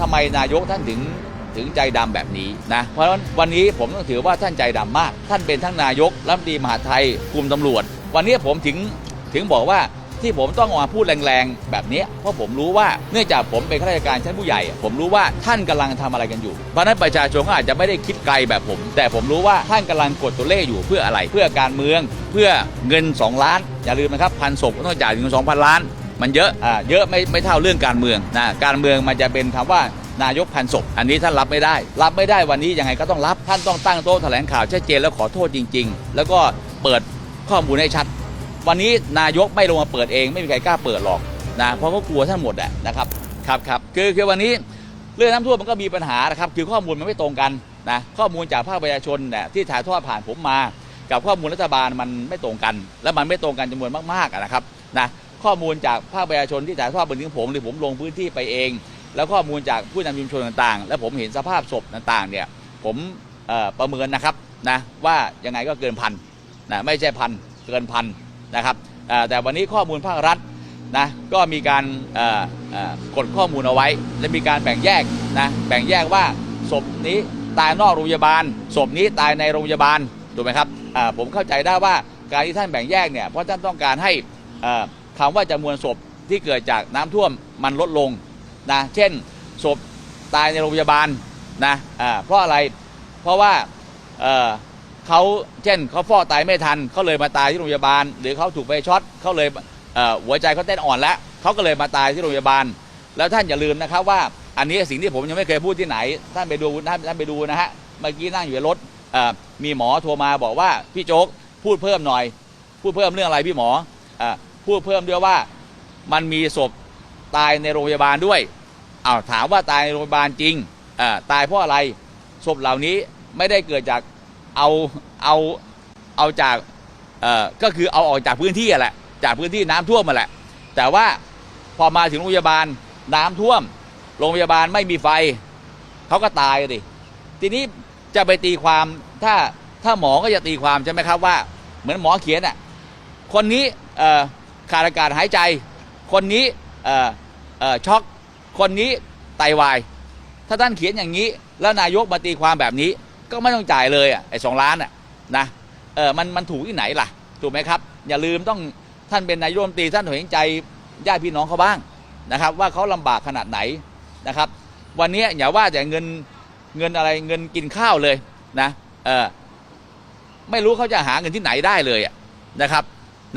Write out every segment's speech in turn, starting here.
ทำไมนายกท่านถึงถึงใจดำแบบนี้นะเพราะฉะนั้นวันนี้ผมต้องถือว่าท่านใจดำมาก ท่านเป็นทั้งนายกรัฐมนตรีมหาไทยกลุ่มตำรวจ วันนี้ผมถึงถึงบอกว่าที่ผมต้องออกมาพูดแรงๆ แบบนี้เพราะผมรู้ว่าเนื่องจากผมเป็นข้าราชการชั้นผู้ใหญ่ ผมรู้ว่าท่านกำลังทำอะไรกันอยู่เพราะนั้นประชาชนก็อาจจะไม่ได้คิดไกลแบบผม แต่ผมรู้ว่าท่านกำลังกดตัวเลขอยู่เพื่ออะไร เพื่อการเมือง เพื่อเงิน 2 ล้าน อย่าลืมนะครับพันศพก็ต้องจ่ายถึง2,000 ล้าน มันเยอะอ่าเยอะไม่ไม่เท่าเรื่องการเมืองนะการเมืองมันจะเป็นคำว่านายกพันศพอันนี้ท่านรับไม่ได้ รับไม่ได้วันนี้ยังไงก็ต้องรับท่านต้องตั้งโต๊ะแถลงข่าวชัดเจนแล้วขอโทษจริง ๆ แล้วก็เปิดข้อมูลให้ชัด วันนี้นายกไม่ลงมาเปิดเอง ไม่มีใครกล้าเปิดหรอกนะเพราะเขากลัวท่านหมดอะนะครับครับครับคือคือวันนี้เรื่องน้ำท่วมมันก็มีปัญหานะครับคือข้อมูลมันไม่ตรงกันนะข้อมูลจากภาคประชาชนเนี่ยที่ถ่ายทอดผ่านผมมา กับข้อมูลรัฐบาลมันไม่ตรงกัน และมันไม่ตรงกันจำนวนมากๆนะครับนะ ข้อมูลจากภาคประชาชนที่ถ่ายทอดมาถึงผมหรือผมลงพื้นที่ไปเอง แล้วข้อมูลจากผู้นำชุมชนต่างๆ แล้วผมเห็นสภาพศพต่างๆเนี่ยผมประเมินนะครับนะว่ายังไงก็เกินพันนะไม่ใช่พันเกินพันนะครับแต่วันนี้ข้อมูลภาครัฐนะก็มีการกดข้อมูลเอาไว้ และมีการแบ่งแยกนะแบ่งแยกว่าศพนี้ตายนอกโรงพยาบาลศพนี้ตายในโรงพยาบาลถูกไหมครับผมเข้าใจได้ว่าการที่ท่านแบ่งแยกเนี่ยเพราะท่านต้องการให้ คำว่าจำนวนศพที่เกิดจากน้ำท่วมมันลดลงนะเช่นศพตายในโรงพยาบาลนะเพราะอะไรเพราะว่าเเขาเช่นเขาฟอกไตไม่ทันเขาเลยมาตายที่โรงพยาบาล หรือเขาถูกไฟช็อตเขาเลยเหัวใจเขาเต้นอ่อนแล้วเขาก็เลยมาตายที่โรงพยาบาล แล้วท่านอย่าลืมนะครับว่าอันนี้สิ่งที่ผมยังไม่เคยพูดที่ไหน ท่านไปดูท่านท่านไปดูนะฮะเมื่อกี้นั่งอยู่ในรถมีหมอโทรมาบอกว่าพี่โจ๊กพูดเพิ่มหน่อย พูดเพิ่มเรื่องอะไรพี่หมออ พูดเพิ่มด้วยว่ามันมีศพตายในโรงพยาบาลด้วยอ้าวถามว่าตายในโรงพยาบาลจริงอ่าตายเพราะอะไรศพเหล่านี้ไม่ได้เกิดจากเอาเอาเอาจากเอ่อก็คือเอาออกจากพื้นที่อะแหละจากพื้นที่น้ำท่วมมาแหละ แต่ว่าพอมาถึงโรงพยาบาลน้ำท่วม โรงพยาบาลไม่มีไฟเขาก็ตายดิทีนี้จะไปตีความถ้าถ้าหมอก็จะตีความใช่ไหมครับว่า เหมือนหมอเขียนอะคนนี้เอ่อ ขาดอากาศหายใจ คนนี้ช็อกคนนี้ไตวาย ถ้าท่านเขียนอย่างนี้ แล้วนายกมาตีความแบบนี้ ก็ไม่ต้องจ่ายเลยอะไอ้สองล้านอะนะเออมันมันถูกที่ไหนล่ะ ถูกไหมครับ อย่าลืมต้องท่านเป็นนายกรัฐมนตรีท่านต้องเห็นใจญาติพี่น้องเขาบ้างนะครับ ว่าเขาลำบากขนาดไหนนะครับ วันนี้อย่าว่าแต่เงินเงินอะไรเงินกินข้าวเลยนะเออไม่รู้เขาจะหาเงินที่ไหนได้เลยนะครับ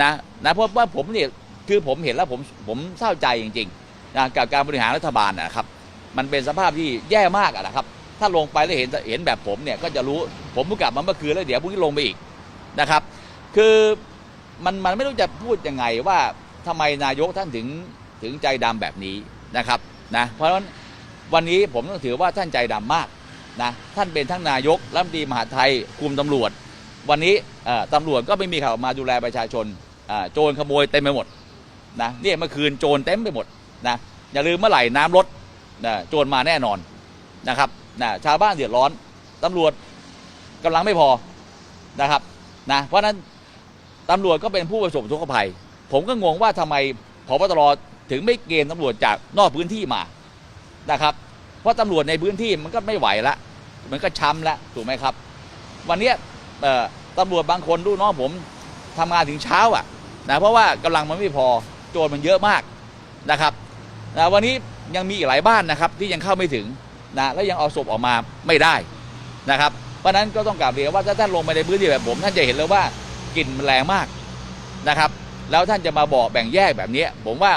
นะนะเพราะว่าผมเนี่ยคือผมเห็นแล้วผมผมเศร้าใจจริงๆนะกับการบริหารรัฐบาลนะครับ มันเป็นสภาพที่แย่มากอะนะครับ ถ้าลงไปแล้วเห็นเห็นแบบผมเนี่ยก็จะรู้ผมเพิ่งกลับมาเมื่อคืนแล้วเดี๋ยวพรุ่งนี้ลงไปอีกนะครับ คือมันมันไม่รู้จะพูดยังไงว่าทำไมนายกท่านถึงถึงใจดำแบบนี้นะครับนะเพราะฉะนั้นวันนี้ผมต้องถือว่าท่านใจดำมากนะท่านเป็นทั้งนายกรัฐมนตรีมหาไทยคุมตำรวจ วันนี้ตำรวจก็ไม่มีข่าวมาดูแลประชาชนโจรขโมยเต็มไปหมดนะเนี่ยเมื่อคืนโจรเต็มไปหมดนะอย่าลืมเมื่อไหร่น้ำลดนะโจรมาแน่นอนนะครับนะชาวบ้านเดือดร้อนตำรวจกำลังไม่พอนะครับนะเพราะฉะนั้นตำรวจก็เป็นผู้ประสบอุทกภัย ผมก็งงว่าทำไมพบตรถึงไม่เกณฑ์ตำรวจจากนอกพื้นที่มานะครับเพราะตำรวจในพื้นที่มันก็ไม่ไหวละมันก็ช้ำแล้วถูกไหมครับ วันนี้ ตำรวจบางคนลูกน้องผมทำงานถึงเช้าอะนะเพราะว่ากำลังมันไม่พอโจรมันเยอะมากนะครับนะวันนี้ยังมีอีกหลายบ้านนะครับที่ยังเข้าไม่ถึงนะแล้วยังเอาศพออกมาไม่ได้นะครับ เพราะฉะนั้นก็ต้องกลับเรียนว่าถ้าท่านลงไปในพื้นที่แบบผม ท่านจะเห็นเลยว่ากลิ่นมันแรงมากนะครับ แล้วท่านจะมาบอกแบ่งแยกแบบนี้ ผมว่า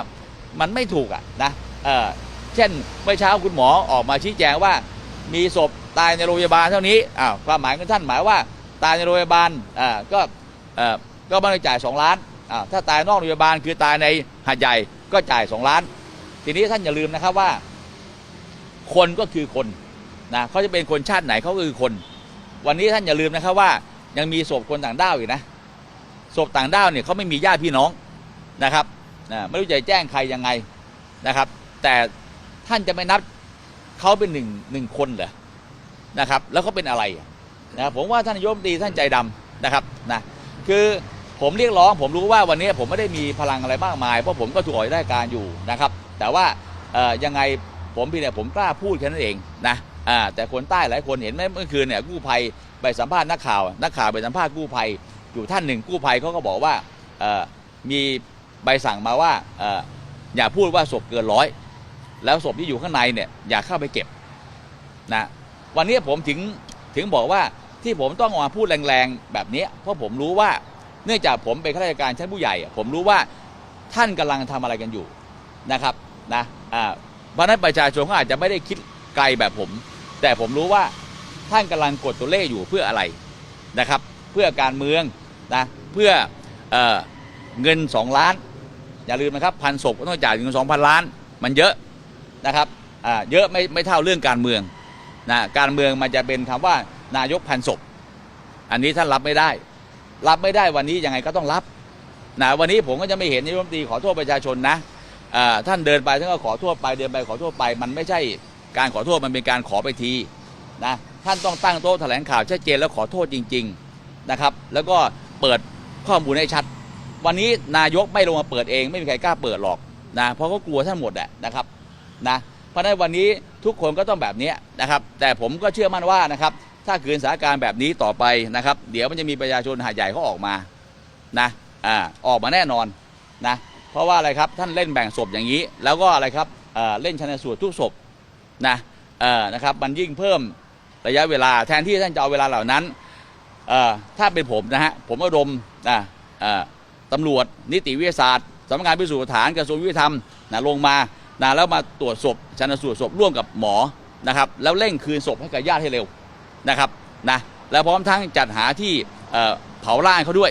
มันไม่ถูกอะนะเออเช่นเมื่อเช้าคุณหมอออกมาชี้แจงว่า มีศพตายในโรงพยาบาลเท่านี้อ้าวความหมายของท่านหมายว่า ตายในโรงพยาบาลอ่าก็เอ่อก็ไม่ได้จ่าย 2 ล้านอ้าถ้าตายนอกโรงพยาบาลคือตายในหาดใหญ่ก็จ่าย 2 ล้าน ทีนี้ท่านอย่าลืมนะครับว่า คนก็คือคนนะเขาจะเป็นคนชาติไหนเขาก็คือคน วันนี้ท่านอย่าลืมนะครับว่า ยังมีศพคนต่างด้าวอีกนะศพต่างด้าวเนี่ยเขาไม่มีญาติพี่น้องนะครับนะไม่รู้จะแจ้งใครยังไงนะครับ แต่ท่านจะไม่นับเขาเป็นหนึ่งหนึ่งคนเหรอนะครับ แล้วเขาเป็นอะไรอะ นะผมว่าท่านนายกรัฐมตรีท่านใจดำนะครับนะคือผมเรียกร้องผมรู้ว่าวันนี้ผมไม่ได้มีพลังอะไรมากมายเพราะผมก็ถูกออกราชการอยู่นะครับ แต่ว่ายังไงผมพียงแต่ยผมกล้าพูดแค่นั้นเองนะแต่คนใต้หลายคนเห็นไหมเมื่อคืนเนี่ยกู้ภัยไปสัมภาษณ์นักข่าวนักข่าวไปสัมภาษณ์กู้ภัยอยู่ท่านหนึ่งกู้ภัยเขาก็บอกว่ามีใบสั่งมาว่าออย่าพูดว่าศพเกินร้อยแล้วศพที่อยู่ข้างในเนี่ยอย่าเข้าไปเก็บนะวันนี้ผมถึงถึงบอกว่า ที่ผมต้องออกมาพูดแรงๆแบบนี้ เพราะผมรู้ว่าเนื่องจากผมเป็นข้าราชการชั้นผู้ใหญ่ ผมรู้ว่าท่านกำลังทำอะไรกันอยู่นะครับนะเพราะนั้นประชาชนเขาอาจจะไม่ได้คิดไกลแบบผม แต่ผมรู้ว่าท่านกำลังกดตัวเลขอยู่เพื่ออะไรนะครับ เพื่อการเมืองนะเพื่อเออเงิน 2 ล้าน อย่าลืมนะครับพันศพก็ต้องจ่ายเงินสองพันล้าน มันเยอะนะครับเยอะไม่ไม่เท่าเรื่องการเมืองนะการเมืองมันจะเป็นคำว่า นายกพันศพ อันนี้ท่านรับไม่ได้ รับไม่ได้วันนี้ยังไงก็ต้องรับนะวันนี้ผมก็จะไม่เห็นนายกรัฐมนตรีขอโทษประชาชนนะท่านเดินไปท่านก็ขอโทษไปเดินไปขอโทษไป มันไม่ใช่การขอโทษมันเป็นการขอไปทีนะท่านต้องตั้งโต๊ะแถลงข่าวชัดเจนแล้วขอโทษจริง ๆนะครับ แล้วก็เปิดข้อมูลให้ชัด วันนี้นายกไม่ลงมาเปิดเอง ไม่มีใครกล้าเปิดหรอกนะเพราะเขากลัวท่านหมดแหละนะครับนะเพราะฉะนั้นวันนี้ทุกคนก็ต้องแบบนี้นะครับ แต่ผมก็เชื่อมั่นว่านะครับ ถ้าคืนสถานการณ์แบบนี้ต่อไปนะครับ เดี๋ยวมันจะมีประชาชนหาดใหญ่เขาออกมานะอ่าออกมาแน่นอนนะเพราะว่าอะไรครับท่านเล่นแบ่งศพอย่างนี้ แล้วก็อะไรครับเอ่อเล่นชันสูตรทุกศพนะเอ่อนะครับมันยิ่งเพิ่มระยะเวลาแทนที่ท่านจะเอาเวลาเหล่านั้นเอ่อถ้าเป็นผมนะฮะผมอารมณ์นะเอ่อตำรวจนิติวิทยาศาสตร์สำนักงานพิสูจน์หลักฐานกระทรวงยุติธรรมนะลงมานะแล้วมาตรวจศพชันสูตรศพร่วมกับหมอนะครับแล้วเร่งคืนศพให้กับญาติให้เร็ว นะครับนะแล้วพร้อมทั้งจัดหาที่เผาร่างเขาด้วย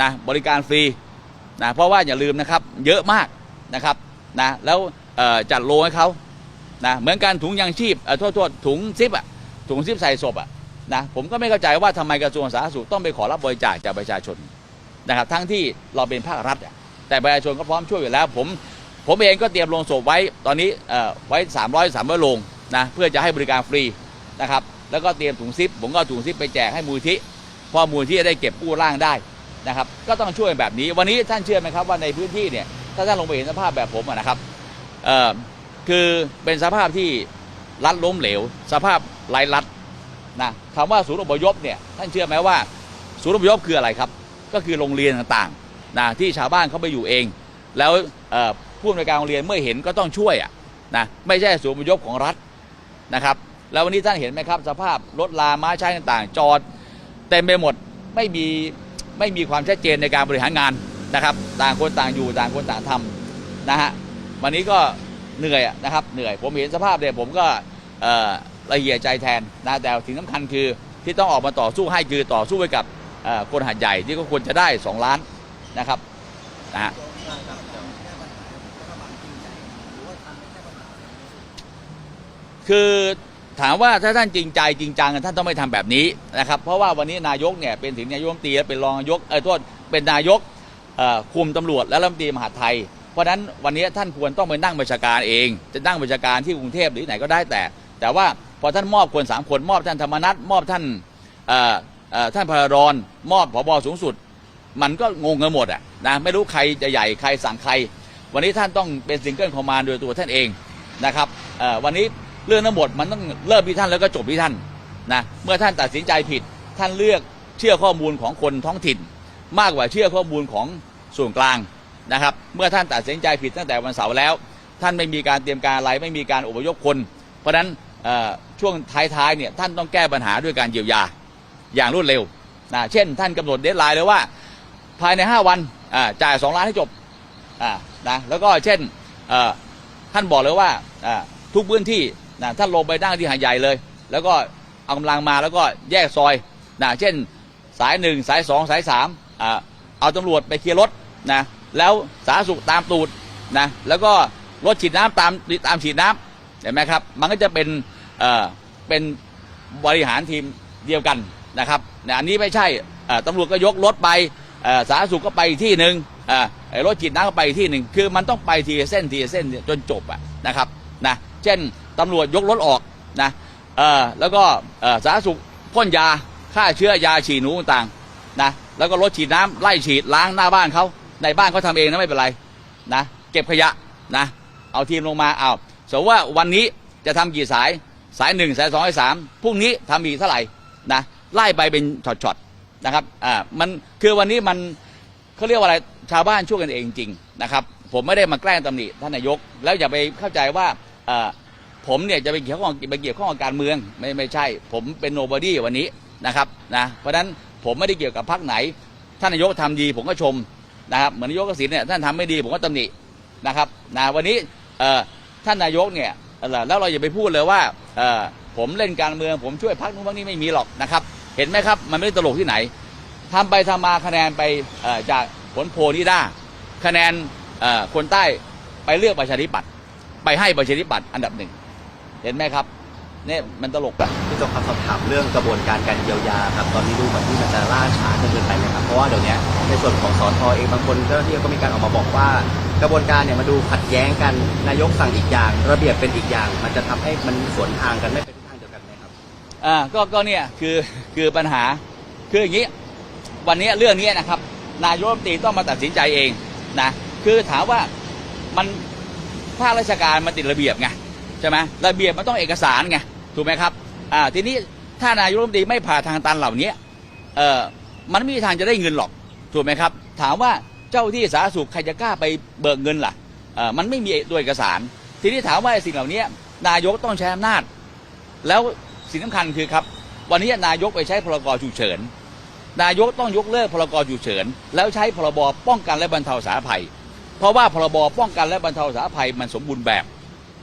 นะบริการฟรีนะเพราะว่าอย่าลืมนะครับเยอะมากนะครับนะแล้วจัดโลให้เขานะเหมือนกันถุงยางชีพโทษโทษถุงซิปอะถุงซิปใส่ศพอะนะผมก็ไม่เข้าใจว่าทำไมกระทรวงสาธารณสุขต้องไปขอรับบริจาคจากประชาชนนะครับทั้งที่เราเป็นภาครัฐอะแต่ประชาชนก็พร้อมช่วยอยู่แล้ว ผมผมเองก็เตรียมโลงศพไว้ตอนนี้เอ่อไว้ 300 300โลงนะเพื่อจะให้บริการฟรีนะครับ แล้วก็เตรียมถุงซิป ผมก็ถุงซิปไปแจกให้มูลที่พอมูลที่จะได้เก็บกู้ร่างได้นะครับ ก็ต้องช่วยแบบนี้ วันนี้ท่านเชื่อไหมครับว่าในพื้นที่เนี่ยถ้าท่านลงไปเห็นสภาพแบบผมนะครับเอ่อคือเป็นสภาพที่รัดล้มเหลว สภาพไร้รัดนะคำว่าศูนย์อพยพเนี่ยท่านเชื่อไหมว่าศูนย์อพยพคืออะไรครับ ก็คือโรงเรียนต่างๆนะที่ชาวบ้านเขาไปอยู่เอง แล้วผู้อำนวยการโรงเรียนเมื่อเห็นก็ต้องช่วยอะนะไม่ใช่ศูนย์อพยพของรัฐนะครับ แล้ววันนี้ท่านเห็นไหมครับ สภาพรถลาม้าใช้ต่างๆ จอดเต็มไปหมดไม่มีไม่มีความชัดเจนในการบริหารงานนะครับ ต่างคนต่างอยู่ต่างคนต่างทำนะฮะวันนี้ก็เหนื่อยนะครับเหนื่อยผมเห็นสภาพเนี่ยผมก็ละเอียดใจแทนนะแต่สิ่งสำคัญคือที่ต้องออกมาต่อสู้ให้คือต่อสู้ไว้กับคนหัดใหญ่ที่ก็ควรจะได้ 2 ล้านนะครับนะฮะคือ ถามว่าถ้าท่านจริงใจจริงจังท่านต้องไม่ทำแบบนี้นะครับเพราะว่าวันนี้นายกเนี่ยเป็นถึงนายกรัฐมนตรีและเป็นรองนายกเออโทษเป็นนายกคุมตำรวจและรัฐมนตรีมหาดไทย เพราะฉะนั้นวันนี้ท่านควรต้องไปนั่งบัญชาการเอง จะนั่งบัญชาการที่กรุงเทพหรือไหนก็ได้แต่ แต่ว่าพอท่านมอบคนสามคนมอบท่านธรรมนัฐมอบท่านท่านพระรอนมอบผบสูงสุด มันก็งงกันหมดอะนะไม่รู้ใครจะใหญ่ใครสั่งใคร วันนี้ท่านต้องเป็นซิงเกิลคอมมานด์โดยตัวท่านเองนะครับวันนี้ เรื่องทั้งหมดมันต้องเริ่มที่ท่านแล้วก็จบที่ท่านนะเมื่อท่านตัดสินใจผิด ท่านเลือกเชื่อข้อมูลของคนท้องถิ่น มากกว่าเชื่อข้อมูลของส่วนกลางนะครับ เมื่อท่านตัดสินใจผิดตั้งแต่วันเสาร์แล้ว ท่านไม่มีการเตรียมการอะไรไม่มีการอพยพคน เพราะฉะนั้นช่วงท้ายๆเนี่ยท่านต้องแก้ปัญหาด้วยการเยียวยาอย่างรวดเร็วนะเช่น ท่านกำหนดเดทไลน์เลยว่า ภายใน 5 วันอ่าจ่าย 2 ล้านให้จบนะแล้วก็เช่นท่านบอกเลยว่าทุกพื้นที่ นะท่านลงไปนั่งที่หาดใหญ่เลย แล้วก็เอากำลังมาแล้วก็แยกซอยนะเช่นสายหนึ่งสายสองสายสามอ่าเอาตำรวจไปเคลียร์รถนะแล้วสาธารณสุขตามตูดนะแล้วก็รถฉีดน้ำตามตามฉีดน้ำเห็นไหมครับ มันก็จะเป็นเอ่อเป็นบริหารทีมเดียวกันนะครับนะอันนี้ไม่ใช่ตำรวจก็ยกรถไปสาธารณสุขก็ไปที่หนึ่งรถฉีดน้ำก็ไปที่หนึ่งคือมันต้องไปทีเส้นทีเส้นจนจบอะนะครับนะเช่น ตำรวจยกรถออกนะเอ่อแล้วก็เอ่อสาธารณสุขพ่นยาฆ่าเชื้อยาฉีดหนูต่างๆนะแล้วก็รถฉีดน้ำไล่ฉีดล้างหน้าบ้านเขาในบ้านเขาทำเองนะไม่เป็นไรนะเก็บขยะนะเอาทีมลงมาเอาสมมติว่าวันนี้จะทำกี่สายสายหนึ่งสายสองสายสามพรุ่งนี้ทำอีกเท่าไหร่นะไล่ไปเป็นช็อตๆนะครับอ่ามันคือวันนี้มันเขาเรียกว่าอะไรชาวบ้านช่วยกันเองจริงนะครับผมไม่ได้มาแกล้งตำหนิท่านนายก แล้วอย่าไปเข้าใจว่าอ่อ ผมเนี่ยจะไปเกี่ยวข้องไปเกี่ยวข้องกับการเมืองไม่ไม่ใช่ ผมเป็นโนบอดี้วันนี้นะครับนะเพราะฉะนั้นผมไม่ได้เกี่ยวกับพรรคไหน ท่านนายกทำดีผมก็ชมนะครับเหมือนนายกเกษตรเนี่ยท่านทำไม่ดีผมก็ตำหนินะครับนะวันนี้เอ่อท่านนายกเนี่ยแล้วเราอย่าไปพูดเลยว่าเอ่อผมเล่นการเมือง ผมช่วยพรรคนู้นพรรคนี้ไม่มีหรอกนะครับ เห็นไหมครับมันไม่ได้ตลกที่ไหนทำไปทำมาคะแนนไปเอ่อจากผลโพนี่ได้คะแนนเอ่อคนใต้ไปเลือกประชาธิปัตย์ไปให้ประชาธิปัตย์อันดับหนึ่ง เห็นไหมครับเนี่ยมันตลกอะพี่จงครับสอบถามเรื่องกระบวนการการเยียวยาครับตอนนี้ดูเหมือนที่มันจะล่าช้าจนเกินไปนะครับเพราะว่าเดี๋ยวนี้ในส่วนของสอทอเองบางคนเจ้าหน้าที่ก็มีการออกมาบอกว่า กระบวนการเนี่ยมาดูขัดแย้งกันนายกสั่งอีกอย่าง ระเบียบเป็นอีกอย่าง มันจะทำให้มันสวนทางกันไม่เป็นทิศทางเดียวกันไหมครับอ่าก็ก็เนี่ยคือคือปัญหาคืออย่างนี้ วันนี้เรื่องนี้นะครับ นายกรัฐมนตรีต้องมาตัดสินใจเองนะคือถามว่ามันภาคราชการมันติดระเบียบไง ใช่ไหมระเบียบมันต้องเอกสารไงถูกไหมครับอ่าทีนี้ถ้านายกรัฐมนตรีไม่ผ่าทางตันเหล่านี้เออมันไม่มีทางจะได้เงินหรอกถูกไหมครับ ถามว่าเจ้าที่สาธารณสุขใครจะกล้าไปเบิกเงินล่ะเออมันไม่มีตัวเอกสาร ทีนี้ถามว่าสิ่งเหล่านี้นายกต้องใช้อำนาจ แล้วสิ่งสำคัญคือครับ วันนี้นายกไปใช้พรกฉุกเฉินนายกต้องยกเลิกพรกฉุกเฉินแล้วใช้พรบป้องกันและบรรเทาสาภัย เพราะว่าพรบป้องกันและบรรเทาสาภัยมันสมบูรณ์แบบ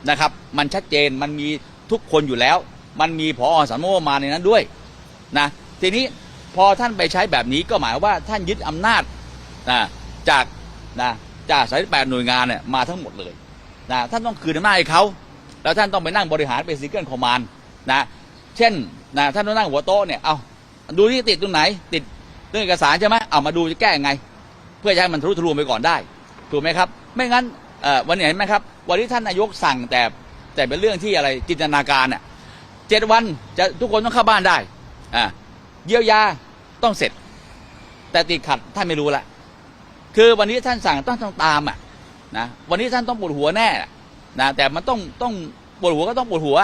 นะครับ มันชัดเจนมันมีทุกคนอยู่แล้ว มันมีพอสำนักงบมาในนั้นด้วยนะทีนี้พอท่านไปใช้แบบนี้ก็หมายว่าท่านยึดอำนาจนะจากนะจากสายแปดหน่วยงานเนี่ยมาทั้งหมดเลยนะท่านต้องคืนอำนาจให้เขาแล้วท่านต้องไปนั่งบริหารเป็นซิงเกิลคอมมานด์นะเช่นนะท่านต้องนั่งหัวโต๊ะเนี่ยเอาดูที่ติดตรงไหน ติดเรื่องเอกสารใช่ไหมเอามาดูจะแก้ยังไง เพื่อจะให้มันทะลุทะลวงไปก่อนได้ถูกไหมครับ ไม่งั้น วันนี้เห็นไหมครับ วันนี้ท่านนายกสั่งแต่แต่เป็นเรื่องที่อะไรจินตนาการอะเจ็ดวันจะทุกคนต้องเข้าบ้านได้อ่าเยียวยาต้องเสร็จ แต่ติดขัดท่านไม่รู้ละคือวันนี้ท่านสั่งต้องต้องตามอะนะวันนี้ท่านต้องปวดหัวแน่นะแต่มันต้องต้องปวดหัวก็ต้องปวดหัว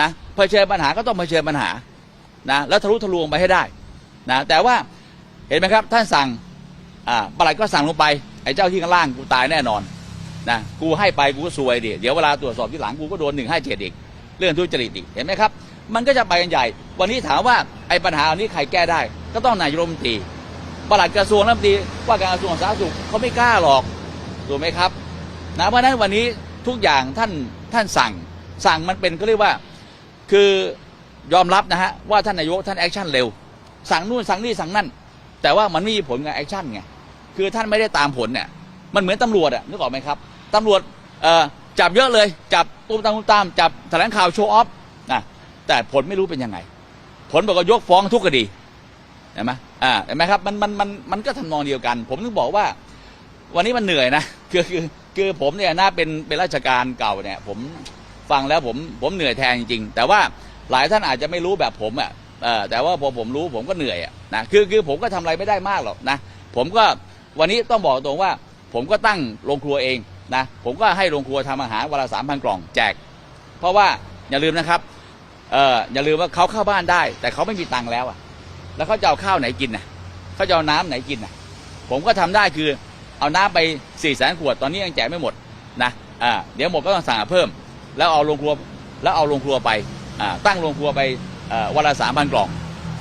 นะเผชิญปัญหาก็ต้องเผชิญปัญหานะแล้วทะลุทะลวงไปให้ได้นะแต่ว่าเห็นไหมครับท่านสั่งอ่าปลัดก็สั่งลงไปไอ้เจ้าที่ข้างล่างกูตายแน่นอน นะกูให้ไปกูก็ซวยดิเดี๋ยวเวลาตรวจสอบที่หลังกูก็โดนหนึ่งห้าเจ็ดอีก เรื่องทุจริตอีกเห็นไหมครับ มันก็จะไปกันใหญ่ วันนี้ถามว่าไอ้ปัญหาอันนี้ใครแก้ได้ ก็ต้องนายรัฐมนตรีปลัดกระทรวงรัฐมนตรีว่าการกระทรวงสาธารณสุขเขาไม่กล้าหรอกถูกไหมครับนะเพราะนั้นวันนี้ทุกอย่างท่านท่านสั่งสั่งมันเป็นเขาเรียกว่าคือยอมรับนะฮะว่าท่านนายกท่านแอคชั่นเร็ว สั่งนู่นสั่งนี่สั่งนั่น แต่ว่ามันไม่มีผลกับแอคชั่นไงคือท่านไม่ได้ตามผลเนี่ยมันเหมือนตำรวจอะนึกออกไหมครับ ตำรวจจับเยอะเลย จับตุ้มตามตุ้มตามจับแถลงข่าวโชว์ออฟนะแต่ผลไม่รู้เป็นยังไง ผลบอกว่ายกฟ้องทุกคดีเห็นไหมอ่าเห็นไหมครับมันมันมันมันก็ทำนองเดียวกัน ผมถึงบอกว่า วันนี้มันเหนื่อยนะคือคือคือผมเนี่ยน่าเป็นเป็นราชการเก่าเนี่ย ผมฟังแล้วผมผมเหนื่อยแทนจริงๆแต่ว่าหลายท่านอาจจะไม่รู้แบบผมอะแต่ว่าพอผมรู้ผมก็เหนื่อยอะนะคือคือผมก็ทำอะไรไม่ได้มากหรอกนะผมก็วันนี้ต้องบอกตรงว่า ผมก็ตั้งโรงครัวเอง นะผมก็ให้โรงครัวทำอาหารวันละสามพันกล่องแจก เพราะว่าอย่าลืมนะครับเอออย่าลืมว่าเขาเข้าบ้านได้ แต่เขาไม่มีตังค์แล้วอะ แล้วเขาจะเอาข้าวไหนกินน่ะเขาจะเอาน้ำไหนกินน่ะ ผมก็ทำได้คือเอาน้ำไปสี่แสนขวดตอนนี้ยังแจกไม่หมดนะอ่าเดี๋ยวหมดก็ต้องสั่งเพิ่ม แล้วเอาโรงครัวแล้วเอาโรงครัวไปอ่าตั้งโรงครัวไปเอ่อวันละสามพันกล่อง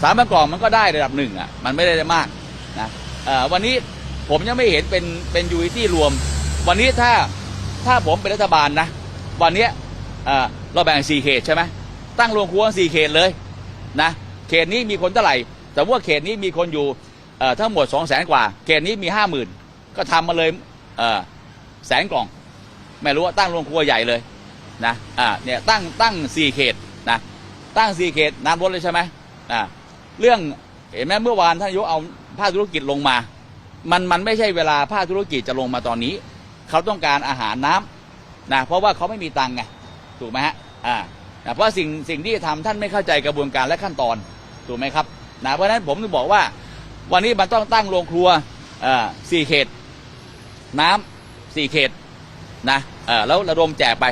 สามพันกล่องมันก็ได้ระดับหนึ่งอะมันไม่ได้มากนะอ่อวันนี้ผมยังไม่เห็นเป็นเป็นยูนิตี้รวม วันนี้ถ้าถ้าผมเป็นรัฐบาลนะ วันนี้เราแบ่งสี่เขตใช่ไหมตั้งโรงครัวสี่เขตเลยนะเขตนี้มีคนเท่าไหร่ แต่ว่าเขตนี้มีคนอยู่ทั้งหมดสองแสนกว่า เขตนี้มีห้าหมื่นก็ทำมาเลยเแสนกล่อง ไม่รู้ว่าตั้งโรงครัวใหญ่เลยนะเนี่ยตั้งตั้งสี่เขตนะตั้งสี่เขตน้ำลดเลยใช่ไหมเรื่องเห็นไหมเมื่อวานท่านนายกเอาภาคธุรกิจลงมา มันมันไม่ใช่เวลาภาคธุรกิจจะลงมาตอนนี้ เขาต้องการอาหารน้ำนะเพราะว่าเขาไม่มีตังค์ไงถูกไหมฮะอ่านะเพราะสิ่งสิ่งที่ทำท่านไม่เข้าใจกระบวนการและขั้นตอนถูกไหมครับนะเพราะฉะนั้นผมถึงบอกว่า วันนี้มันต้องตั้งโรงครัวอ่าสี่เขต น้ำสี่เขตนะเออแล้วระดมแจกไป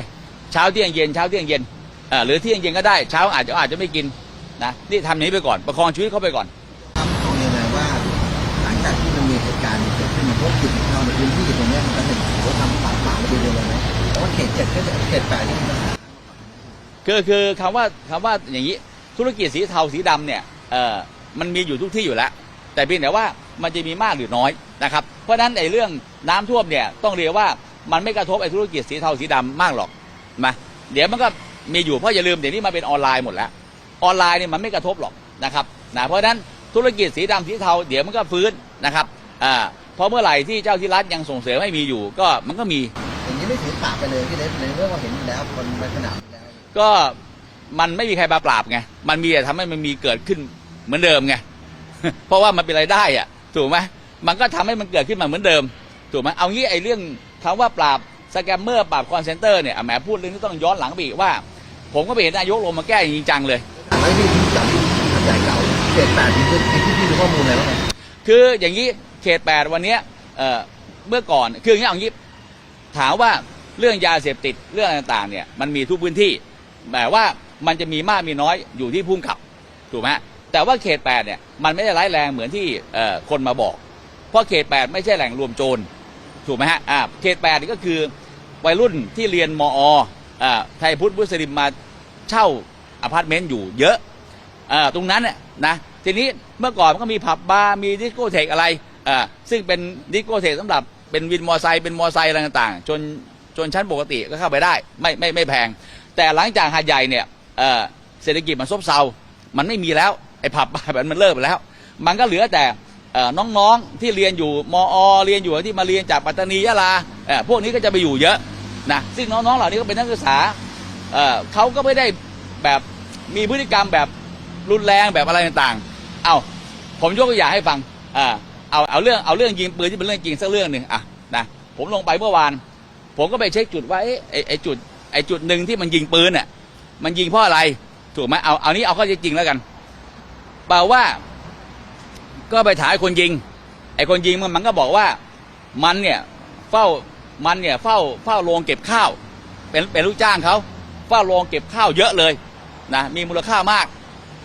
เช้าเที่ยงเย็นเช้าเที่ยงเย็นเอ่อหรือเที่ยงเย็นก็ได้เช้าอาจจะอาจจะไม่กินนะนี่ทำนี้ไปก่อนประคองชีวิตเขาไปก่อน เพราะว่าเจ็ดแปดนี่คือคือคำว่าคำว่าอย่างนี้ธุรกิจสีเทาสีดำเนี่ยเอ่อมันมีอยู่ทุกที่อยู่แล้ว แต่เพียงแต่ว่ามันจะมีมากหรือน้อยนะครับเพราะฉะนั้นไอ้เรื่องน้ำท่วมเนี่ยต้องเรียกว่ามันไม่กระทบไอ้ธุรกิจสีเทาสีดำมากหรอกมาเดี๋ยวมันก็มีอยู่เพราะอย่าลืมเดี๋ยวนี้มาเป็นออนไลน์หมดแล้วออนไลน์เนี่ยมันไม่กระทบหรอกนะครับนะเพราะฉะนั้นธุรกิจสีดำสีเทาเดี๋ยวมันก็ฟื้นนะครับอ่าพราะเมื่อไหร่ที่เจ้าที่รัฐยังส่งเสริมให้มีอยู่ก็มันก็มี อย่างนี้ไม่ถือป่าไปเลยพี่เล็กในเรื่องว่าเห็นอยู่แล้วคนไปขนาดนี้แล้วก็มันไม่มีใครมาปราบไงมันมีแต่ทำให้มันมีเกิดขึ้นเหมือนเดิมไง เพราะว่ามันเป็นรายได้อะถูกไหมมันก็ทำให้มันเกิดขึ้นมาเหมือนเดิม ถูกไหมเอางี้ไอ้เรื่องคำว่าปราบสแกมเมอร์ปราบคอนเซนเตอร์เนี่ยอะแหมพูดเรื่องนี้ต้องย้อนหลังไปอีกว่า ผมก็ไปเห็นนายกลงมาแก้จริงจังเลยถามว่าที่ที่จับที่หัดใหญ่เก่าเขตแปดที่ที่ที่ที่มีข้อมูลอะไรบ้างไหม คืออย่างนี้เขตแปดวันเนี้ยเอ่อเมื่อก่อนคืออย่างนี้เอางี้ ถามว่าเรื่องยาเสพติดเรื่องต่างๆเนี่ยมันมีทุกพื้นที่แต่ว่ามันจะมีมากมีน้อยอยู่ที่พุ่งขับถูกไหมแต่ว่าเขตแปดเนี่ยมันไม่ได้ร้ายแรงเหมือนที่คนมาบอก เพราะเขตแปดไม่ใช่แหล่งรวมโจรถูกไหมฮะอ่าเขตแปดนี่ก็คือวัยรุ่นที่เรียนมออ่าไทยพุทธมุสลิมมาเช่าอพาร์ตเมนต์อยู่เยอะอ่าตรงนั้นน่ะนะทีนี้เมื่อก่อนมันก็มีผับบาร์มีดิสโกเทกอะไรอ่าซึ่งเป็นดิสโกเทกสำหรับ เป็นวินมอไซค์เป็นมอไซค์อะไรต่างๆ จนจนชั้นปกติก็เข้าไปได้ไม่ไม่ไม่แพง แต่หลังจากหาดใหญ่เนี่ยเอ่อเศรษฐกิจมันซบเซา มันไม่มีแล้วไอ้ผับบาร์แบบมันเลิกไปแล้ว มันก็เหลือแต่น้องๆที่เรียนอยู่มอเรียนอยู่ที่มาเรียนจากปัตตานียะลาเออพวกนี้ก็จะไปอยู่เยอะนะซึ่งน้องๆเหล่านี้ก็เป็นนักศึกษาเออเขาก็ไม่ได้แบบมีพฤติกรรมแบบรุนแรงแบบอะไรต่างๆ เอาผมยกตัวอย่างให้ฟังอ่า เอาเอาเรื่องเอาเรื่องยิงปืนที่เป็นเรื่องจริงสักเรื่องหนึ่งอะนะผมลงไปเมื่อวาน ผมก็ไปเช็คจุดว่าเอ๊ะไอ้ไอ้จุดไอ้จุดหนึ่งที่มันยิงปืนเนี่ยมันยิงเพราะอะไรถูกไหมเอาเอานี้เอาข้อเท็จจริงแล้วกันเปล่าว่า ก็ไปถามคนยิง ไอ้คนยิงมันมันก็บอกว่ามันเนี่ยเฝ้ามันเนี่ยเฝ้าเฝ้าโรงเก็บข้าว เป็นเป็นลูกจ้างเขาเฝ้าโรงเก็บข้าวเยอะเลยนะมีมูลค่ามาก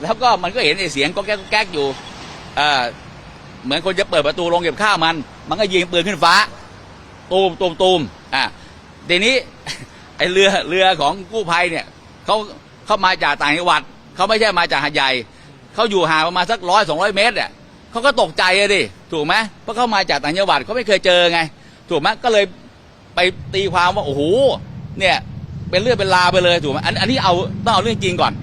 แล้วก็มันก็เห็นไอ้เสียงก็แก๊กก็แก๊กอยู่อ่อ เหมือนคนจะเปิดประตูโรงเก็บข้าวมัน มันก็ยิงปืนขึ้นฟ้า ตูมตูมตูมอะทีนี้ไอ้เรือเรือของกู้ภัยเนี่ยเขาเขามาจากต่างจังหวัดเขาไม่ใช่มาจากหาดใหญ่เขาอยู่ห่างประมาณสักร้อยสองร้อยเมตรเนี่ยเขาก็ตกใจอะดิถูกไหมเพราะเขามาจากต่างจังหวัดเขาไม่เคยเจอไง ถูกไหมก็เลยไปตีความว่าโอ้โหเนี่ยเป็นเรื่องเป็นราวไปเลยถูกไหมอันอันนี้เอาต้องเอาเรื่องจริงก่อน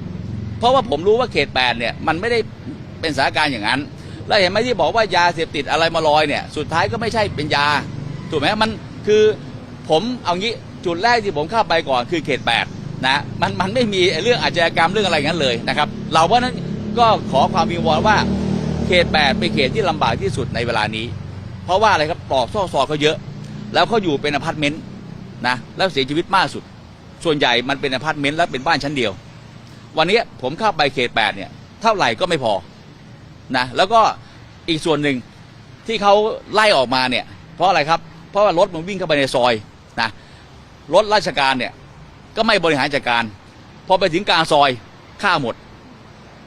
เพราะว่าผมรู้ว่าเขตแปดเนี่ยมันไม่ได้เป็นสถานการณ์อย่างนั้น แล้วเห็นไหมที่บอกว่ายาเสพติดอะไรมาลอยเนี่ย สุดท้ายก็ไม่ใช่เป็นยา ถูกไหมมันคือผมเอางี้จุดแรกที่ผมเข้าไปก่อนคือเขตแปดนะมันมันไม่มีเรื่องอาชญากรรมเรื่องอะไรอย่างนั้นเลยนะครับ เราเพราะนั้นก็ขอความวิงวอนว่าเขตแปดเป็นเขตที่ลำบากที่สุดในเวลานี้ เพราะว่าอะไรครับปลอกซอกซอยเขาเยอะ แล้วเขาอยู่เป็นอพาร์ตเมนต์นะแล้วเสียชีวิตมากสุด ส่วนใหญ่มันเป็นอพาร์ตเมนต์และเป็นบ้านชั้นเดียว วันนี้ผมเข้าไปเขตแปดเนี่ยเท่าไหร่ก็ไม่พอ นะแล้วก็อีกส่วนหนึ่งที่เขาไล่ออกมาเนี่ยเพราะอะไรครับ เพราะว่ารถมันวิ่งเข้าไปในซอยนะรถราชการเนี่ยก็ไม่บริหารจัดการพอไปถึงกลางซอยข้าวหมด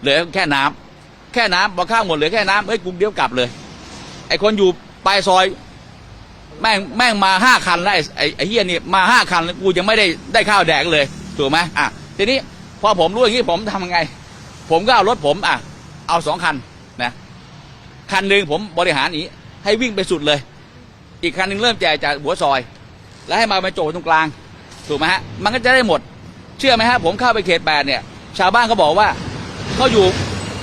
เหลือแค่น้ำแค่น้ำพอข้าวหมดเหลือแค่น้ำเฮ้ยกูเดี๋ยวกลับเลย ไอคนอยู่ปลายซอย แม่งแม่งมาห้าคันแล้วไอ้ไอ้เฮียนี่มาห้าคันกูยังไม่ได้ได้ข้าวแดกเลยถูกไหมอะทีนี้พอผมรู้อย่างนี้ผมทำยังไง ผมก็เอารถผมอะเอาสองคัน คันหนึ่งผมบริหารนี้ ให้วิ่งไปสุดเลย อีกคันหนึ่งเริ่มแจกจากหัวซอย แล้วให้มาบรรจุตรงกลาง ถูกไหมฮะ มันก็จะได้หมด เชื่อไหมฮะ ผมเข้าไปเขตแปดเนี่ย ชาวบ้านเขาบอกว่าเขาอยู่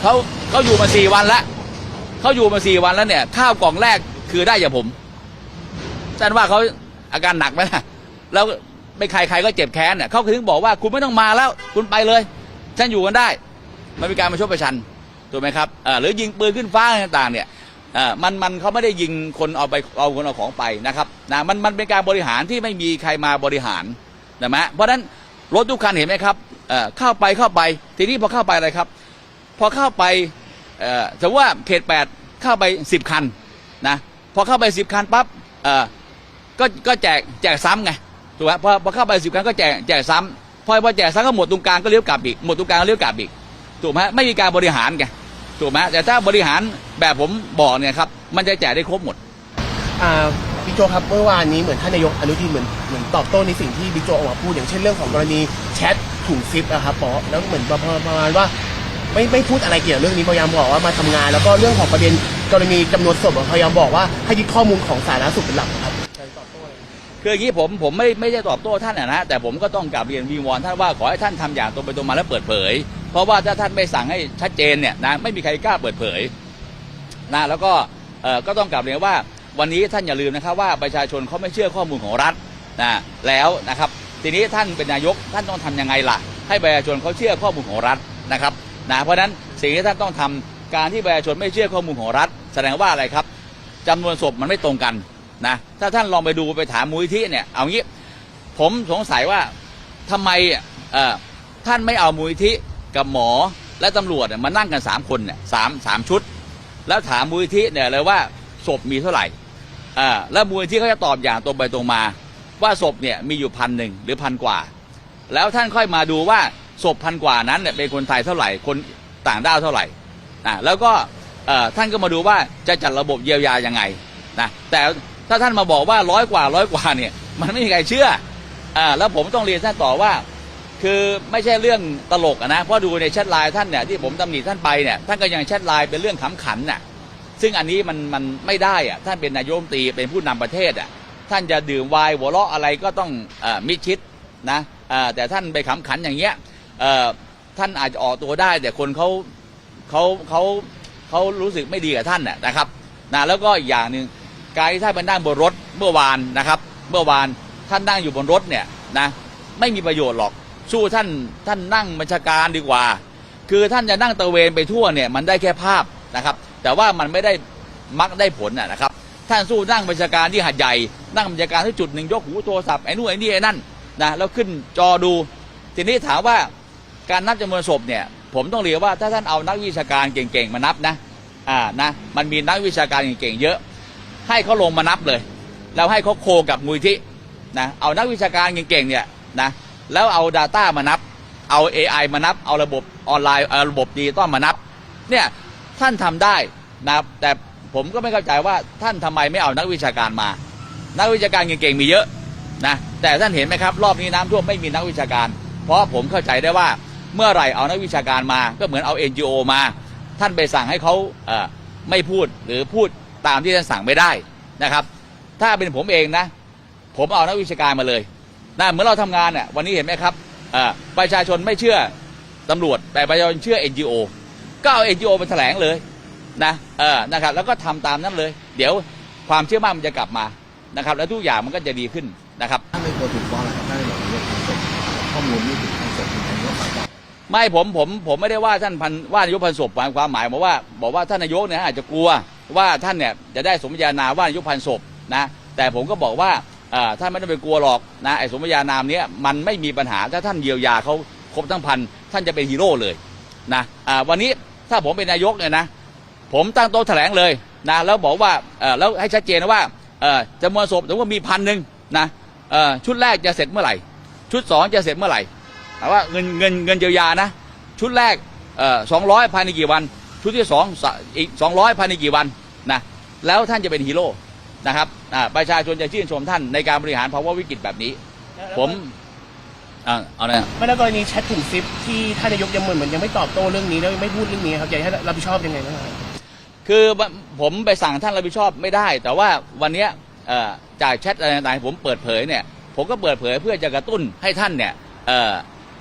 เขาเขาอยู่มาสี่วันละเขาอยู่มาสี่วันแล้วเนี่ย ข้าวกล่องแรกคือได้จากผมท่านว่าเขาอาการหนักไหมล่ะแล้วไม่ใครใครก็เจ็บแค้นเนี่ยเขาถึงบอกว่าคุณไม่ต้องมาแล้ว คุณไปเลย ฉันอยู่กันได้ มันมีการมาชดประชัน ถูกไหมครับหรือยิงปืนขึ้นฟ้าอะไรต่างๆเนี่ยมันมันเขาไม่ได้ยิงคนเอาไปเอาคนเอาของไปนะครับนะมันมันเป็นการบริหารที่ไม่มีใครมาบริหารนะมะเพราะฉะนั้นรถทุกคันเห็นไหมครับเข้าไปเข้าไปทีนี้พอเข้าไปอะไรครับ พอเข้าไปเอ่อสมมติว่าเขตแปดเข้าไปสิบคันนะพอเข้าไปสิบคันปั๊บก็ก็แจกแจกซ้ำไงถูกไหมพอพอเข้าไปสิบคันก็แจกแจกซ้ำพอพอแจกซะก็หมดตรงกลางก็เลี้ยวกลับอีกหมดตรงกลางก็เลี้ยวกลับอีก ถูกไหมไม่มีการบริหารไงถูกไหมแต่ถ้าบริหารแบบผมบอกเนี่ยครับมันจะแจกได้ครบหมดอ่าบิ๊กโจกครับเมื่อวานนี้เหมือนท่านนายกอนุทินเหมือนเหมือนตอบโต้ในสิ่งที่บิ๊กโจกออกมาพูดอย่างเช่นเรื่องของกรณีแชทถุงซิปอะครับปอแล้วเหมือนประมาณว่าไม่ไม่พูดอะไรเกี่ยวกับเรื่องนี้พยายามบอกว่ามาทำงาน แล้วก็เรื่องของประเด็นกรณีจำนวนศพอะพยายามบอกว่าให้ยึดข้อมูลของสาธารณสุขเป็นหลักครับการตอบโต้อะไรคืออย่างนี้ผมผมไม่ไม่ได้ตอบโต้ท่านนะนะแต่ผมก็ต้องกลับเรียนวีงวอนท่านว่าขอให้ท่านทำอย่างตรงไปตรงมาและเปิดเผย เพราะว่าถ้าท่านไม่สั่งให้ชัดเจนเนี่ยนะไม่มีใครกล้าเปิดเผยนะแล้วก็เอ่อก็ต้องกลับเรียนว่าวันนี้ท่านอย่าลืมนะครับว่าประชาชนเขาไม่เชื่อข้อมูลของรัฐนะแล้วนะครับทีนี้ท่านเป็นนายกท่านต้องทำยังไงล่ะ ให้ประชาชนเขาเชื่อข้อมูลของรัฐนะครับนะเพราะฉะนั้นสิ่งที่ท่านต้องทำการที่ประชาชนไม่เชื่อข้อมูลของรัฐ แสดงว่าอะไรครับจำนวนศพมันไม่ตรงกันนะถ้าท่านลองไปดูไปถามมูลที่เนี่ยเอางี้ผมสงสัยว่าทำไมเอ่อท่านไม่เอามูลที่ กับหมอและตำรวจเนี่ยมานั่งกันสามคนเนี่ยสามสามชุด แล้วถามมูลที่เนี่ยเลยว่าศพมีเท่าไหร่อ่าแล้วมูลที่เขาจะตอบอย่างตรงไปตรงมา ว่าศพเนี่ยมีอยู่พันหนึ่งหรือพันกว่า แล้วท่านค่อยมาดูว่าศพพันกว่านั้นเนี่ยเป็นคนไทยเท่าไหร่คนต่างด้าวเท่าไหร่อ่าแล้วก็เอ่อท่านก็มาดูว่าจะจัดระบบเยียวยายังไงนะแต่ถ้าท่านมาบอกว่าร้อยกว่าร้อยกว่าเนี่ยมันไม่มีใครเชื่ออ่าแล้วผมต้องเรียนท่านต่อว่า คือไม่ใช่เรื่องตลกอะนะเพราะดูในแชทไลน์ท่านเนี่ยที่ผมตำหนิท่านไปเนี่ยท่านก็ยังแชทไลน์เป็นเรื่องขำขันน่ะซึ่งอันนี้มันมันไม่ได้อะท่านเป็นนายกรัฐมนตรีเป็นผู้นำประเทศอะท่านจะดื่มไวน์หัวเราะอะไรก็ต้องอมิชิดนะแต่ท่านไปขำขันอย่างเงี้ยท่านอาจจะออกตัวได้ แต่คนเขาเขาเขาเขารู้สึกไม่ดีกับท่านน่ะนะครับนะแล้วก็อีกอย่างหนึ่งการที่ท่านไปนั่งบนรถเมื่อวานนะครับ เมื่อวานท่านนั่งอยู่บนรถเนี่ยนะไม่มีประโยชน์หรอก สู้ท่านท่านนั่งบัญชาการดีกว่า คือท่านจะนั่งตระเวนไปทั่วเนี่ยมันได้แค่ภาพนะครับ แต่ว่ามันไม่ได้มักได้ผลนะครับ ท่านสู้นั่งบัญชาการที่หัดใหญ่นั่งบัญชาการที่จุดหนึ่งยกหูโทรศัพท์ไอ้นู่นไอ้นี่ไอ้นั่นนะแล้วขึ้นจอดู ทีนี้ถามว่าการนับจำนวนศพเนี่ยผมต้องเรียนว่าถ้าท่านเอานักวิชาการเก่งๆมานับนะอ่านะมันมีนักวิชาการเก่งๆเยอะ ให้เขาลงมานับเลย แล้วให้เขาโคกับมูลที่นะเอานักวิชาการเก่งๆเนี่ยนะ แล้วเอา Data มานับ เอา AI มานับ เอาระบบออนไลน์เอาระบบดิจิตอลมานับ เนี่ยท่านทำได้นะครับแต่ผมก็ไม่เข้าใจว่าท่านทำไมไม่เอานักวิชาการมา นักวิชาการเก่งๆมีเยอะนะแต่ท่านเห็นไหมครับ รอบนี้น้ำท่วมไม่มีนักวิชาการ เพราะผมเข้าใจได้ว่าเมื่อไหร่เอานักวิชาการมา ก็เหมือนเอา NGO มา ท่านไปสั่งให้เขาเอ่อไม่พูดหรือพูดตามที่ท่านสั่งไม่ได้นะครับ ถ้าเป็นผมเองนะ ผมเอานักวิชาการมาเลย นะเหมือนเราทำงานเนี่ยวันนี้เห็นไหมครับประชาชนไม่เชื่อตำรวจ แต่ประชาชนเชื่อ NGO ก็เอา NGO ไปแถลงเลยนะเออนะครับแล้วก็ทำตามนั้นเลย เดี๋ยวความเชื่อมั่นมันจะกลับมานะครับ แล้วทุกอย่างมันก็จะดีขึ้นนะครับถ้าไม่กลัวถูกฟ้องอะไรครับถ้าไม่บอกนายกทำศพข้อมูลไม่ถึงทำศพนายกฝากบอกไม่ผมผมผมไม่ได้ว่าท่านพันว่านายกพันศพความหมายบอกว่า บอกว่าท่านนายกเนี่ยอาจจะกลัวว่าท่านเนี่ยจะได้สมญานาว่านายกพันศพนะแต่ผมก็บอกว่า ท่านไม่ต้องไปกลัวหรอกนะไอ้สมญานามเนี้ยมันไม่มีปัญหาถ้าท่านเยียวยาเขาครบทั้งพันท่านจะเป็นฮีโร่เลยนะวันนี้ถ้าผมเป็นนายกเนี่ยนะผมตั้งโต๊ะแถลงเลยนะแล้วบอกว่าแล้วให้ชัดเจนนะว่าจำนวนศพสมมติว่ามีพันหนึ่งนะชุดแรกจะเสร็จเมื่อไหร่ ชุดสองจะเสร็จเมื่อไหร่แต่ว่าเงินเงินเงินเยียวยานะ ชุดแรกสองร้อยภายในกี่วัน ชุดที่สองอีกสองร้อยภายในกี่วันนะแล้วท่านจะเป็นฮีโร่ นะครับอ่าประชาชนจะชื่นชมท่านในการบริหารภาวะวิกฤตแบบนี้ ผมอ่าเอาเลยไม่แล้วกรณีแชทถุงซิปที่ท่านนายกยังเหมือนเหมือนยังไม่ตอบโต้เรื่องนี้แล้วยังไม่พูดเรื่องนี้ครับอยากให้ท่านรับผิดชอบยังไงบ้างครับคือผมไปสั่งท่านรับผิดชอบไม่ได้ แต่ว่าวันเนี้ยเอ่อจากแชทอะไรต่างๆผมเปิดเผยเนี่ยผมก็เปิดเผยเพื่อจะกระตุ้นให้ท่านเนี่ยเอ่อ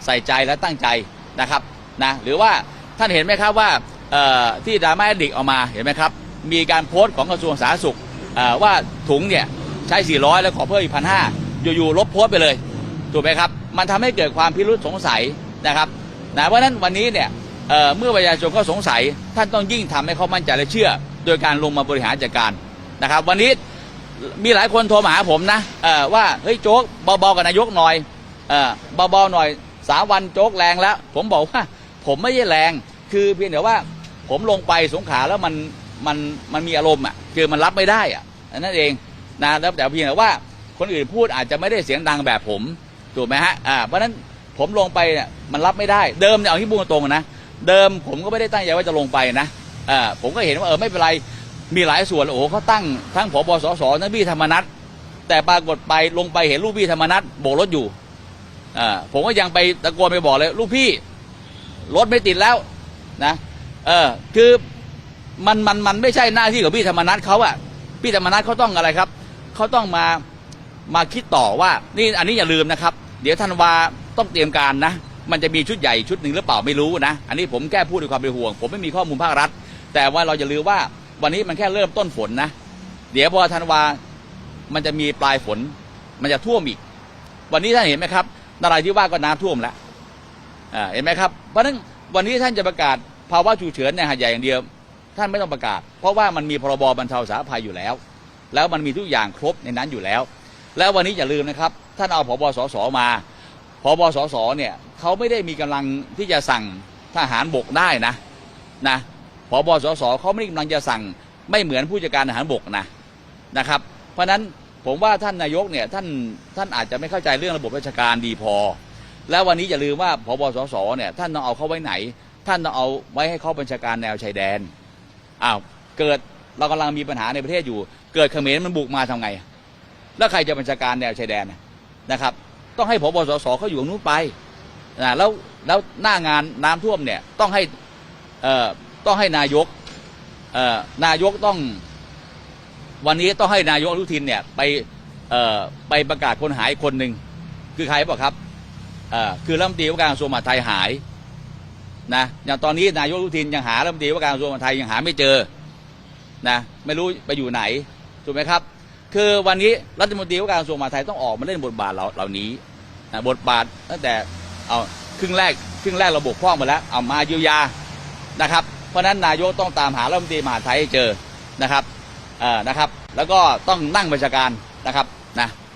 ใส่ใจและตั้งใจนะครับนะหรือว่าท่านเห็นไหมครับว่าเอ่อที่ดราม่าดิกออกมาเห็นไหมครับ มีการโพสต์ของกระทรวงสาธารณสุขเอ่อ ว่าถุงเนี่ยใช้ 400 แล้วขอเพิ่มอีกพันห้าอยู่ๆลบโพสต์ไปเลยถูกไหมครับ มันทำให้เกิดความพิรุษสงสัยนะครับนะเพราะนั้นวันนี้เนี่ยเเมื่อประชาชนก็สงสัย ท่านต้องยิ่งทำให้เขามั่นใจและเชื่อ โดยการลงมาบริหารจัดการนะครับ วันนี้มีหลายคนโทรมาหาผมนะว่าเฮ้ยโจ๊กเบาๆกับนายกหน่อยเบาๆหน่อยสามวันโจ๊กแรงแล้ว ผมบอกว่าผมไม่ใช่แรง คือเพียงแต่ว่าผมลงไปสงขาแล้วมัน มันมันมีอารมณ์อะคือมันรับไม่ได้อะนั่นเองนะแล้วแต่เพียงแต่ว่าคนอื่นพูดอาจจะไม่ได้เสียงดังแบบผมถูกไหมฮะอ่าเพราะฉะนั้นผมลงไปเนี่ยมันรับไม่ได้เดิมเนี่ยเอาที่พูดตรงๆนะเดิมผมก็ไม่ได้ตั้งใจว่าจะลงไปนะเออผมก็เห็นว่าเออไม่เป็นไรมีหลายส่วนโอ้โหเขาตั้งทั้งผบสสทั้งบี้ธรรมนัฐแต่ปรากฏไปลงไปเห็นลูกพี่ธรรมนัฐโบกรถอยู่อ่าผมก็ยังไปตะโกนไปบอกเลยลูกพี่รถไม่ติดแล้วนะเออคือ มันมันมันไม่ใช่หน้าที่ของพี่ธรรมนัฐเขาอะพี่ธรรมนัฐเขาต้องอะไรครับเขาต้องมามาคิดต่อว่า นี่อันนี้อย่าลืมนะครับ เดี๋ยวธันวาต้องเตรียมการนะ มันจะมีชุดใหญ่ชุดหนึ่งหรือเปล่าไม่รู้นะ อันนี้ผมแก้พูดด้วยความเป็นห่วง ผมไม่มีข้อมูลภาครัฐ แต่ว่าเราจะลืมว่าวันนี้มันแค่เริ่มต้นฝนนะ เดี๋ยวพอธันวามันจะมีปลายฝน มันจะท่วมอีก วันนี้ท่านเห็นไหมครับนราธิวาสก็น้ำท่วมแล้วอ่าเห็นไหมครับเพราะฉะนั้นวันนี้ท่านจะประกาศภาวะฉุกเฉินในหาดใหญ่อย่างเดียว ท่านไม่ต้องประกาศ เพราะว่ามันมีพรบบรรเทาสาธารณภัยอยู่แล้ว แล้วมันมีทุกอย่างครบในนั้นอยู่แล้ว แล้ววันนี้อย่าลืมนะครับท่านเอาพบสสมาพบสสเนี่ยเขาไม่ได้มีกำลังที่จะสั่งทหารบกได้นะนะพบสสเขาไม่ได้กำลังจะสั่งไม่เหมือนผู้จัดการทหารบกนะนะครับ เพราะฉะนั้นผมว่าท่านนายกเนี่ยท่านท่านอาจจะไม่เข้าใจเรื่องระบบราชการดีพอ แล้ววันนี้อย่าลืมว่าพบสสเนี่ยท่านต้องเอาเขาไว้ไหน ท่านต้องเอาไว้ให้เขาบัญชาการแนวชายแดน อ้าวเกิดเรากำลังมีปัญหาในประเทศอยู่ เกิดเขมรมันบุกมาทำไง แล้วใครจะบัญชาการแนวชายแดนนะครับ ต้องให้พบสสเขาอยู่ตรงนู้นไปนะแล้วแล้วหน้างานน้ำท่วมเนี่ยต้องให้เอ่อต้องให้นายกเอ่อนายกต้อง วันนี้ต้องให้นายกอนุทินเนี่ยไปเอ่อไปประกาศคนหายคนหนึ่งคือใครบอกครับเอ่อคือรัฐมนตรีว่าการกระทรวงมหาดไทยหาย นะอย่างตอนนี้นายกอนุทินยังหารัฐมนตรีว่าการกระทรวงมหาดไทยยังหาไม่เจอนะไม่รู้ไปอยู่ไหนถูกไหมครับ คือวันนี้รัฐมนตรีว่าการกระทรวงมหาดไทยต้องออกมาเล่นบทบาทเหล่านี้นะบทบาทตั้งแต่เอาครึ่งแรกครึ่งแรกเราบกพร่องมาแล้วเอามาเยียวยานะครับ เพราะนั้นนายกต้องตามหารัฐมนตรีมหาดไทยให้เจอนะครับเอ่อนะครับ แล้วก็ต้องนั่งบัญชาการนะครับ